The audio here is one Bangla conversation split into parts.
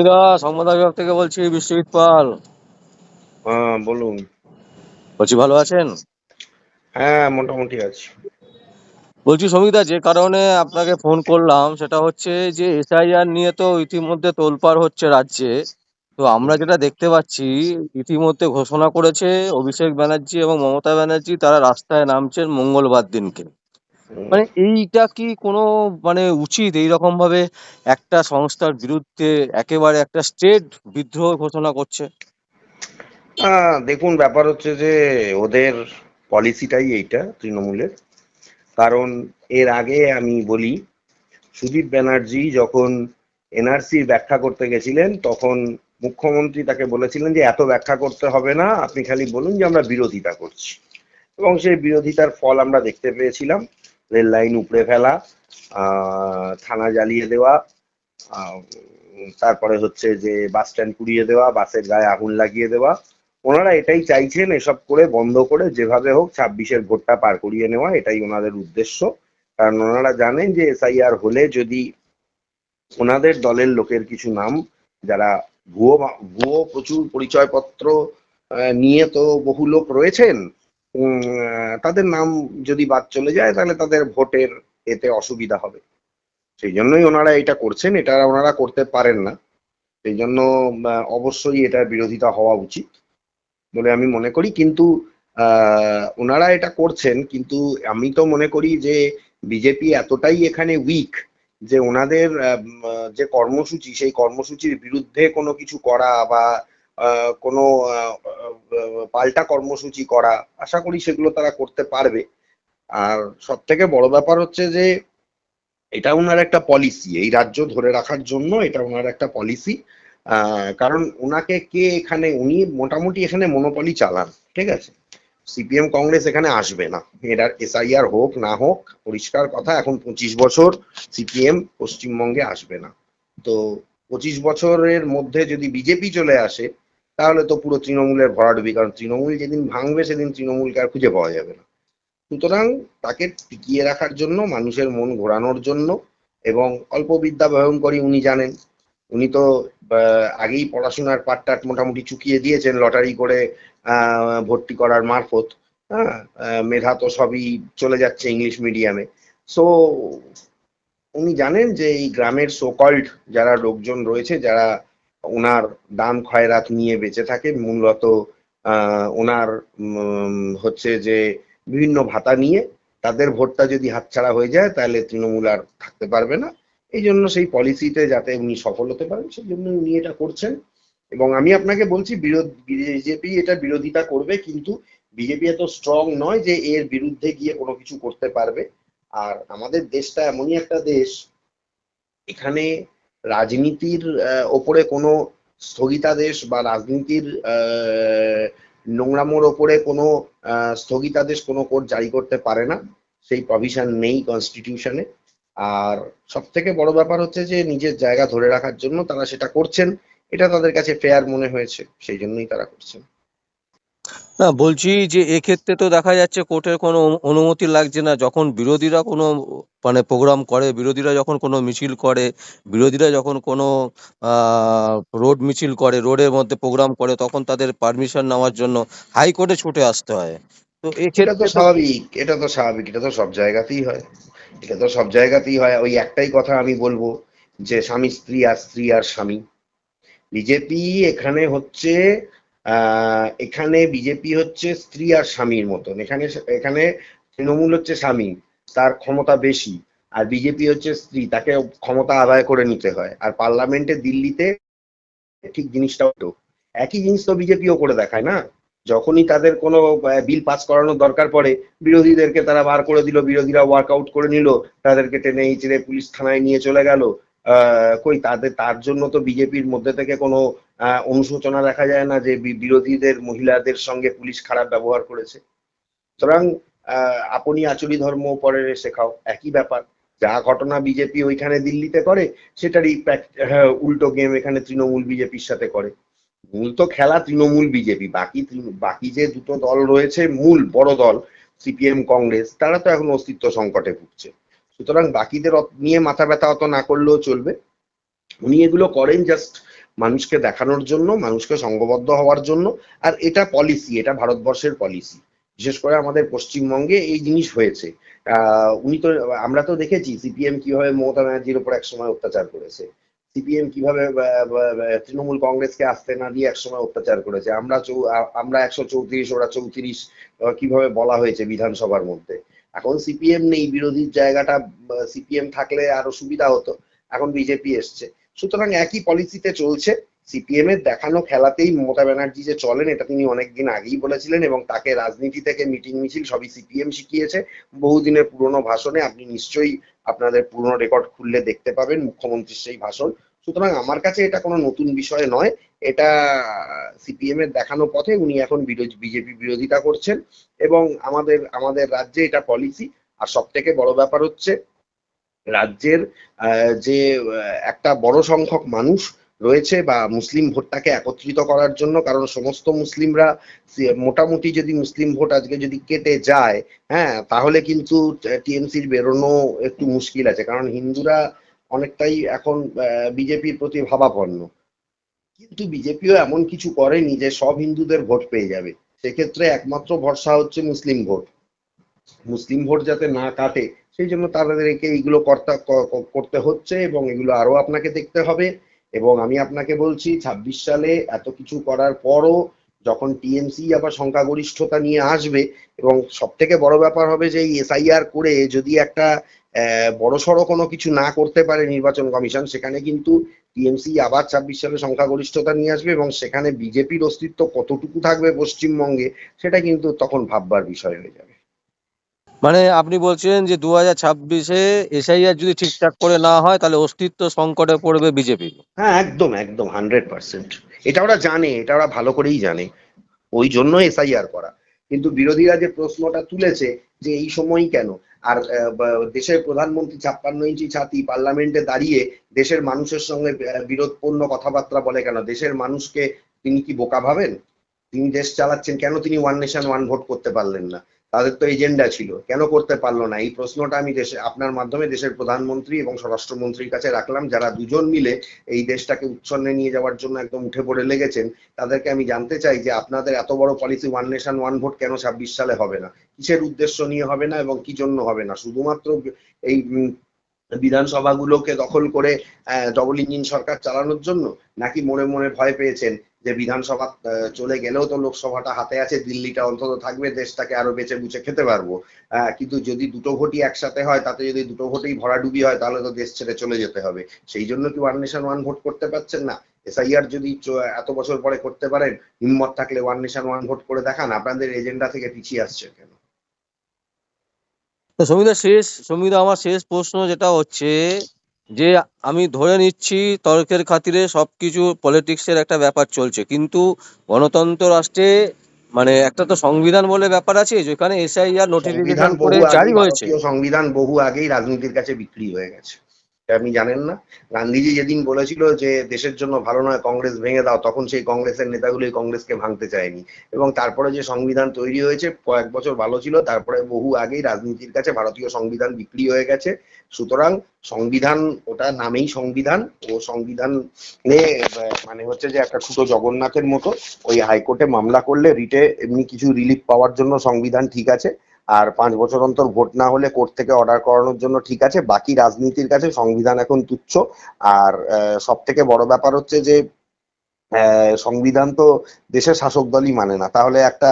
সমিদা সংবাদ বিভাগ থেকে বলছি বিশ্বজিৎ পাল। হ্যাঁ বলুন। বলছি ভালো আছেন? হ্যাঁ মোটামুটি আছি। বলছি সমিদা যে কারণে আপনাকে ফোন করলাম সেটা হচ্ছে যে এসআইআর নিয়ে তো ইতিমধ্যে তোলপাড় হচ্ছে রাজ্যে। তো আমরা যেটা দেখতে পাচ্ছি ইতিমধ্যে ঘোষণা করেছে অভিষেক ব্যানার্জি এবং মমতা ব্যানার্জি তারা রাস্তায় নামছেন মঙ্গলবার দিনকে। মানে এইটা কি কোনো মানে উচিত এইরকম ভাবে একটা সংস্থার বিরুদ্ধে একেবারে একটা স্টেট বিদ্রোহ ঘোষণা করছে? দেখুন, ব্যাপার হচ্ছে যে ওদের পলিসিটাই এইটা তৃণমূলের। কারণ এর আগে আমি বলি, সুদীপ ব্যানার্জি যখন এনআরসি ব্যাখ্যা করতে গেছিলেন, তখন মুখ্যমন্ত্রী তাকে বলেছিলেন যে, এত ব্যাখ্যা করতে হবে না, আপনি খালি বলুন যে আমরা বিরোধিতা করছি। এবং সেই বিরোধিতার ফল আমরা দেখতে পেয়েছিলাম। রেল লাইন উপড়ে ফেলা থানা জ্বালিয়ে দেওয়া তারপরে হচ্ছে যে বাস স্ট্যান্ড পুড়িয়ে দেওয়া, বাসের গায়ে আগুন লাগিয়ে দেওয়া। ওনারা এটাই চাইছেন এসব করে, বন্ধ করে, যেভাবে হোক ছাব্বিশের ভোটটা পার করিয়ে নেওয়া, এটাই ওনাদের উদ্দেশ্য। কারণ ওনারা জানেন যে এসআইআর হলে যদি ওনাদের দলের লোকের কিছু নাম, যারা ভুয়ো ভুয়ো প্রচুর পরিচয়পত্র নিয়ে তো বহু লোক রয়েছেন তাদের নাম যদি বাদ চলে যায়, তাহলে তাদের ভোটের এতে অসুবিধা হবে। সেই জন্যই ওনারা এটা করছেন, এটা ওনারা করতে পারেন না। সেই জন্য অবশ্যই এটার বিরোধিতা হওয়া উচিত বলে আমি মনে করি। কিন্তু ওনারা এটা করছেন, কিন্তু আমি তো মনে করি যে বিজেপি এতটাই এখানে উইক যে ওনাদের যে কর্মসূচি, সেই কর্মসূচির বিরুদ্ধে কোনো কিছু করা বা কোনো পাল্টা কর্মসূচি করা, আশা করি সেগুলো তারা করতে পারবে। আর সব থেকে বড় ব্যাপার হচ্ছে যে, এটা ওনার একটা পলিসি এই রাজ্য ধরে রাখার জন্য এটা ওনার একটা পলিসি কারণ ওনাকে কে এখানে, উনি মোটামুটি এখানে মনোপলি চালান, ঠিক আছে? সিপিএম কংগ্রেস এখানে আসবে না। এরা এসআইআর হোক, না হোক, পরিষ্কার কথা, এখন পঁচিশ বছর সিপিএম পশ্চিমবঙ্গে আসবে না। তো পঁচিশ বছরের মধ্যে যদি বিজেপি চলে আসে তাহলে তো পুরো তৃণমূলের ভরাডুবি কারণ তৃণমূল যেদিন ভাঙবে সেদিন তৃণমূলকে আর খুঁজে পাওয়া যাবে না। সুতরাং তাকে টিকিয়ে রাখার জন্য, মানুষের মন ঘোরানোর জন্য এবং অল্প বিদ্যা ভয়ঙ্করী উনি জানেন। উনি তো আগেই পড়াশোনার পাটটাট মোটামুটি চুকিয়ে দিয়েছেন, লটারি করে ভর্তি করার মারফত। হ্যাঁ মেধা তো সবই চলে যাচ্ছে ইংলিশ মিডিয়ামে। সো উনি জানেন যে এই গ্রামের সোকল্ড যারা লোকজন রয়েছে, যারা ওনার দান খয়রাত নিয়ে বেঁচে থাকে। মূলত ওনার হচ্ছে যে বিভিন্ন ভাতা নিয়ে তাদের ভোটটা যদি হাতছাড়া হয়ে যায়, তাহলে তৃণমূল আর থাকতে পারবে না। এই জন্য সেই পলিসিতে যাতে উনি সফল হতে পারেন, সেই জন্য উনি এটা করছেন। এবং আমি আপনাকে বলছি, বিরোধ, বিজেপি এটা বিরোধিতা করবে, কিন্তু বিজেপি এত স্ট্রং নয় যে এর বিরুদ্ধে গিয়ে কোনো কিছু করতে পারবে। আর আমাদের দেশটা এমনই একটা দেশ, এখানে রাজনীতির ওপরে কোনো স্থগিতাদেশ বা রাজনীতির নোংরামোর ওপরে কোনো স্থগিতাদেশ কোনো কোর্ট জারি করতে পারে না। সেই প্রভিশন নেই কনস্টিটিউশনে আর সব থেকে বড় ব্যাপার হচ্ছে যে, নিজের জায়গা ধরে রাখার জন্য তারা সেটা করছেন। এটা তাদের কাছে ফেয়ার মনে হয়েছে, সেই জন্যই তারা করছেন। না, বলছি যে এক্ষেত্রে তো দেখা যাচ্ছে কোর্টের কোনো অনুমতি লাগছে না। যখন বিরোধীরা কোনো মানে প্রোগ্রাম করে, বিরোধীরা যখন কোনো মিছিল করে, বিরোধীরা যখন কোনো রোড মিছিল করে, রোডের মধ্যে প্রোগ্রাম করে, তখন তাদের পারমিশন নেওয়ার জন্য হাইকোর্টে ছুটে আসতে হয়। তো এটা তো স্বাভাবিক, এটা তো স্বাভাবিক, এটা তো সব জায়গাতেই হয়। এটা তো সব জায়গাতেই হয়। ওই একটাই কথা আমি বলব যে স্বামী স্ত্রী আর স্ত্রী আর স্বামী। বিজেপি এখানে হচ্ছে এখানে বিজেপি হচ্ছে স্ত্রী আর স্বামীর মতন। এখানে এখানে তৃণমূল হচ্ছে স্বামী, তার ক্ষমতা বেশি। আর বিজেপি হচ্ছে স্ত্রী, তাকে ক্ষমতা আদায় করে নিতে হয়। আর পার্লামেন্টে দিল্লিতে ঠিক জিনিসটা হতো একই জিনিস তো বিজেপিও করে দেখায় না? যখনই তাদের কোনো বিল পাস করানোর দরকার পড়ে, বিরোধীদেরকে তারা বার করে দিল, বিরোধীরা ওয়ার্কআউট করে নিল, তাদেরকে টেনে হিচড়ে পুলিশ থানায় নিয়ে চলে গেল। কই তাদের তার জন্য তো বিজেপির মধ্যে থেকে কোনো অনুশোচনা দেখা যায় না যে বিরোধীদের মহিলাদের সঙ্গে পুলিশ খারাপ ব্যবহার করেছে। সুতরাং আপনি আচুরি ধর্ম পরে শেখাও। একই ব্যাপার যা ঘটনা বিজেপি ওইখানে দিল্লিতে করে সেটারই হ্যাঁ, উল্টো গেম এখানে তৃণমূল বিজেপির সাথে করে। মূল তো খেলা তৃণমূল বিজেপি বাকি বাকি যে দুটো দল রয়েছে মূল বড় দল সিপিএম কংগ্রেস তারা তো এখন অস্তিত্ব সংকটে ভুগছে। সুতরাং বাকিদের নিয়ে মাথা ব্যথা অত না করলেও চলবে। উনি এগুলো করেন জাস্ট মানুষকে দেখানোর জন্য, মানুষকে সংঘবদ্ধ হওয়ার জন্য। আর এটা পলিসি এটা ভারতবর্ষের পলিসি বিশেষ করে আমাদের পশ্চিমবঙ্গে এই জিনিস হয়েছে। উনি তো, আমরা তো দেখেছি সিপিএম কীভাবে মমতা ব্যানার্জির উপর একসময় অত্যাচার করেছে। সিপিএম কীভাবে তৃণমূল কংগ্রেসকে আসতে না দিয়ে একসময় অত্যাচার করেছে। আমরা আমরা একশো চৌত্রিশ, ওরা চৌত্রিশ কীভাবে বলা হয়েছে বিধানসভার মধ্যে। এখন সিপিএম নেই, বিরোধীর জায়গাটা সিপিএম থাকলে আরও সুবিধা হতো। এখন বিজেপি এসছে। সুতরাং একই পলিসিতে চলছে। সিপিএম এর দেখানো খেলাতেই মমতা ব্যানার্জি যে চলেন, এটা তিনি অনেকদিন আগেই বলেছিলেন এবং তাকে রাজনীতি থেকে মিটিং মিছিল সবই সিপিএম শিখিয়েছে। বহুদিনের পুরনো ভাষণে আপনি নিশ্চয়ই আপনাদের পুরনো রেকর্ড খুললে দেখতে পাবেন। মুখ্যমন্ত্রীর সেই ভাষণ। সুতরাং আমার কাছে এটা কোনো নতুন বিষয় নয়। এটা সিপিএম এর দেখানো পথে উনি এখন বিজেপি বিরোধিতা করছেন এবং আমাদের আমাদের রাজ্যে এটা পলিসি আর সব থেকে বড় ব্যাপার হচ্ছে, রাজ্যের যে একটা বড় সংখ্যক মানুষ রয়েছে বা মুসলিম ভোটটাকে একত্রিত করার জন্য, কারণ সমস্ত মুসলিমরা মোটামুটি যদি মুসলিম ভোট আজকে যদি কেটে যায় হ্যাঁ তাহলে কিন্তু টিএমসির বেরোনো একটু মুশকিল আছে। কারণ হিন্দুরা অনেকটাই এখন বিজেপির প্রতি ভাবাপন্ন। কিন্তু বিজেপিও এমন কিছু করেনি যে সব হিন্দুদের ভোট পেয়ে যাবে। সেক্ষেত্রে একমাত্র ভরসা হচ্ছে মুসলিম ভোট। মুসলিম ভোট যাতে না কাটে, সেই জন্য তাদেরকে এইগুলো কর্তা করতে হচ্ছে এবং এগুলো আরও আপনাকে দেখতে হবে। এবং আমি আপনাকে বলছি, ছাব্বিশ সালে এত কিছু করার পরও যখন টিএমসি আবার সংখ্যাগরিষ্ঠতা নিয়ে আসবে, এবং সব থেকে বড় ব্যাপার হবে যে এই এসআইআর করে যদি একটা বড়সড় কোনো কিছু না করতে পারে নির্বাচন কমিশন সেখানে কিন্তু টিএমসি আবার ছাব্বিশ সালে সংখ্যাগরিষ্ঠতা নিয়ে আসবে এবং সেখানে বিজেপির অস্তিত্ব কতটুকু থাকবে পশ্চিমবঙ্গে সেটা কিন্তু তখন ভাববার বিষয় হয়ে যাবে। মানে আপনি বলছেন যে দু হাজার ছাব্বিশে এসআইআর যদি ঠিকঠাক করে না হয় তাহলে অস্তিত্ব সংকটে পড়বে বিজেপি। হ্যাঁ একদম একদম হান্ড্রেড পার্সেন্ট। এটা ওরা জানে এটা ওরা ভালো করেই জানে। ওই জন্য এসআইআর করা। কিন্তু বিরোধীরা যে প্রশ্নটা তুলেছে যে এই সময়ই কেন? আর দেশের প্রধানমন্ত্রী ছাপ্পান্ন ইঞ্চি ছাতি পার্লামেন্টে দাঁড়িয়ে দেশের মানুষের সঙ্গে বিরোধপূর্ণ কথাবার্তা বলে কেন? দেশের মানুষকে তিনি কি বোকা ভাবেন? তিনি দেশ চালাচ্ছেন কেন? তিনি ওয়ান নেশন ওয়ান ভোট করতে পারলেন না। তাদের তো এজেন্ডা ছিল। কেন করতে পারল না? এই প্রশ্নটা আমি দেশে, আপনার মাধ্যমে দেশের প্রধানমন্ত্রী এবং স্বরাষ্ট্রমন্ত্রীর কাছে রাখলাম। যারা দুজন মিলে এই দেশটাকে উচ্ছন্নে নিয়ে যাওয়ার জন্য একদম উঠে পড়ে লেগেছেন, তাদেরকে আমি জানতে চাই যে আপনাদের এত বড় policy one nation one vote কেন ছাব্বিশ সালে হবে না? কিসের উদ্দেশ্য নিয়ে হবে না এবং কি জন্য হবে না? শুধুমাত্র এই বিধানসভাগুলোকে দখল করে ডবল ইঞ্জিন সরকার চালানোর জন্য? নাকি মনে মনে ভয় পেয়েছেন যে বিধানসভা চলে গেলেও তো লোকসভাটা হাতে আছে, দিল্লিটা অন্তত থাকবে, দেশটাকে আরও বেঁচে বুঝে খেতে পারব। কিন্তু যদি দুটো ভোটই একসাথে হয়, তাতে যদি দুটো ভোটেই ভরাডুবি হয়, তাহলে তো দেশ ছেড়ে চলে যেতে হবে। সেই জন্য কি ওয়ান নেশন ওয়ান ভোট করতে পারছেন না? এসআইআর যদি এত বছর পরে করতে পারেন, হিম্মত থাকলে ওয়ান নেশন ওয়ান ভোট করে দেখান, আপনাদের এজেন্ডা থেকে পিছিয়ে আসছে কেন? সমিতা, শেষ, সমিতা, আমার শেষ প্রশ্ন যেটা হচ্ছে যে আমি ধরে নিচ্ছি তর্কের খাতিরে সব সবকিছু পলিটিক্সের একটা ব্যাপার চলছে। কিন্তু গণতন্ত্র রাষ্ট্রে মানে একটা তো সংবিধান বলে ব্যাপার আছে যেখানে এসআইআর নোটিফিকেশন করে জারি হয়েছে। সংবিধান বহু আগেই রাজনীতির কাছে বিক্রি হয়ে গেছে। আপনি জানেন না। গান্ধীজি যেদিন বলেছিল যে, দেশের জন্য ভালো নয় কংগ্রেস ভেঙে দাও, তখন সেই কংগ্রেসের নেতাগুলো কংগ্রেসকে ভাঙতে চায়নি। এবং তারপরে যে সংবিধান তৈরি হয়েছে, কয়েক বছর ভালো ছিল, তারপরে বহু আগেই রাজনীতির কাছে ভারতীয় সংবিধান বিক্রি হয়ে গেছে। সুতরাং সংবিধান, ওটা নামেই সংবিধান। ও সংবিধান মানে হচ্ছে যে একটা ছোট জগন্নাথের মতো। ওই হাইকোর্টে মামলা করলে রিটে এমনি কিছু রিলিফ পাওয়ার জন্য সংবিধান ঠিক আছে। আর পাঁচ বছর অন্তর ভোট না হলে কোর্ট থেকে অর্ডার করানোর জন্য ঠিক আছে, বাকি রাজনীতির কাছে সংবিধান এখন তুচ্ছ। আর সব থেকে বড় ব্যাপার হচ্ছে যে সংবিধান তো দেশের শাসক দলই মানে না। তাহলে একটা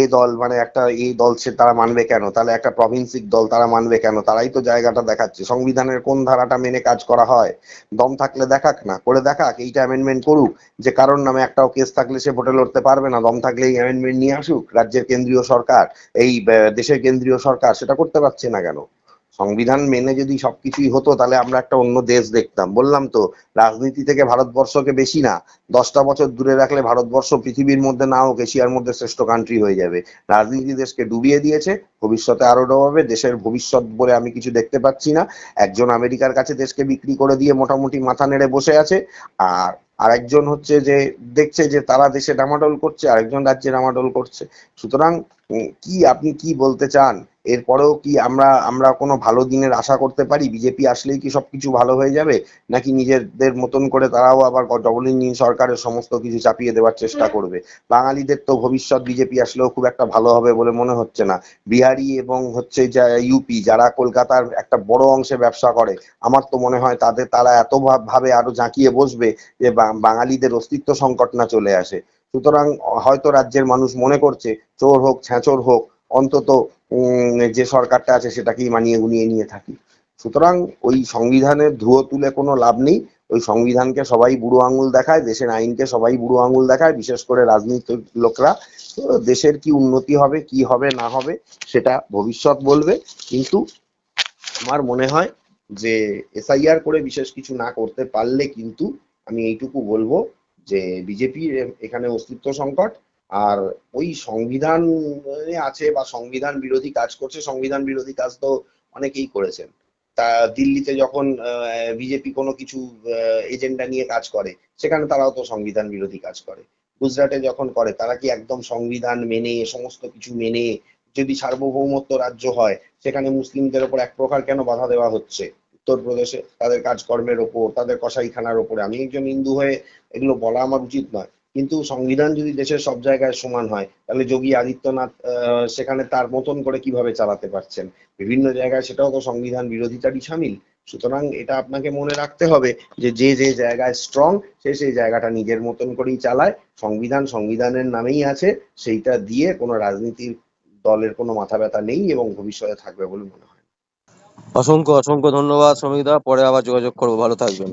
এ দল মানে একটা এই দল সে তারা মানবে কেন? তাহলে একটা প্রভিন্সিক দল তারা মানবে কেন? তারাই তো জায়গাটা দেখাচ্ছে। সংবিধানের কোন ধারাটা মেনে কাজ করা হয়? দম থাকলে দেখাক না, করে দেখাক, এইটা অ্যামেন্ডমেন্ট করুক। যে কারোর নামে একটাও কেস থাকলে সে ভোটে লড়তে পারবে না। দম থাকলে এই অ্যামেন্ডমেন্ট নিয়ে আসুক, রাজ্যের কেন্দ্রীয় সরকার, এই দেশের কেন্দ্রীয় সরকার, সেটা করতে পারছে না কেন? সংবিধান মেনে যদি সবকিছুই হতো, তাহলে আমরা একটা অন্য দেশ দেখতাম। বললাম তো, রাজনীতি থেকে ভারতবর্ষকে বেশি না। দশটা বছর দূরে রাখলে ভারতবর্ষ পৃথিবীর মধ্যে না হোক, এশিয়ার মধ্যে শ্রেষ্ঠ কান্ট্রি হয়ে যাবে। রাজনীতি দেশকে ডুবিয়ে দিয়েছে, ভবিষ্যতে আরও ডোবাবে, দেশের ভবিষ্যৎ বলে আমি কিছু দেখতে পাচ্ছি না। একজন আমেরিকার কাছে দেশকে বিক্রি করে দিয়ে মোটামুটি মাথা নেড়ে বসে আছে। আর আরেকজন হচ্ছে যে, দেখছে যে তারা দেশে ডামাডোল করছে, আরেকজন রাজ্যে ডামাডোল করছে। সুতরাং কি, আপনি কি বলতে চান? এরপরেও কি আমরা আমরা কোনো ভালো দিনের আশা করতে পারি? বিজেপি আসলেই কি সবকিছু ভালো হয়ে যাবে? নাকি নিজেদের মতন করে তারাও আবার ডবল ইঞ্জিন সরকারের সমস্ত কিছু চাপিয়ে দেওয়ার চেষ্টা করবে? বাঙালিদের তো ভবিষ্যৎ বিজেপি আসলেও খুব একটা ভালো হবে বলে মনে হচ্ছে না। বিহারি এবং হচ্ছে যা ইউপি যারা কলকাতার একটা বড় অংশে ব্যবসা করে আমার তো মনে হয় তাদের তারা এত ভাব- আরও জাঁকিয়ে বসবে যে বাঙালিদের অস্তিত্ব সংকট না চলে আসে। সুতরাং হয়তো রাজ্যের মানুষ মনে করছে চোর হোক ছ্যাঁচোর হোক অন্তত যে সরকারটা আছে সেটাকেই মানিয়ে গুনিয়ে নিয়ে থাকি। সুতরাং ওই সংবিধানের ধুয়ো তুলে কোনো লাভ নেই। ওই সংবিধানকে সবাই বুড়ো আঙুল দেখায়, দেশের আইনকে সবাই বুড়ো আঙুল দেখায়, বিশেষ করে রাজনীতির লোকরা। দেশের কি উন্নতি হবে, কি হবে, না হবে, সেটা ভবিষ্যৎ বলবে। কিন্তু আমার মনে হয় যে এসআইআর করে বিশেষ কিছু না করতে পারলে কিন্তু আমি এইটুকু বলব যে বিজেপির এখানে অস্তিত্ব সংকট আর ওই সংবিধান আছে বা সংবিধান বিরোধী কাজ করছে, সংবিধান বিরোধী কাজ তো অনেকেই করেছেন। তা দিল্লিতে যখন বিজেপি কোনো কিছু এজেন্ডা নিয়ে কাজ করে, সেখানে তারাও তো সংবিধান বিরোধী কাজ করে। গুজরাটে যখন করে, তারা কি একদম সংবিধান মেনে, সমস্ত কিছু মেনে যদি সার্বভৌমত্ব রাজ্য হয়, সেখানে মুসলিমদের ওপর এক প্রকার কেন বাধা দেওয়া হচ্ছে? উত্তরপ্রদেশে তাদের কাজকর্মের ওপর, তাদের কসাইখানার ওপরে। আমি একজন হিন্দু হয়ে এগুলো বলা আমার উচিত নয়। কিন্তু সংবিধান যদি দেশের সব জায়গায় সমান হয়, তাহলে যোগী আদিত্যনাথ সেখানে তার মতন করে কীভাবে চালাতে পারছেন? বিভিন্ন জায়গায় সেটাও তো সংবিধান বিরোধিতারই সামিল। সুতরাং এটা আপনাকে মনে রাখতে হবে যে যে যে জায়গায় স্ট্রং সে সেই জায়গাটা নিজের মতন করেই চালায়। সংবিধান সংবিধানের নামেই আছে, সেইটা দিয়ে কোনো রাজনীতির দলের কোনো মাথা ব্যথা নেই এবং ভবিষ্যতে থাকবে বলে মনে হয়। অসংখ্য অসংখ্য ধন্যবাদ শ্রমিকদা পরে আবার যোগাযোগ করব। ভালো থাকবেন।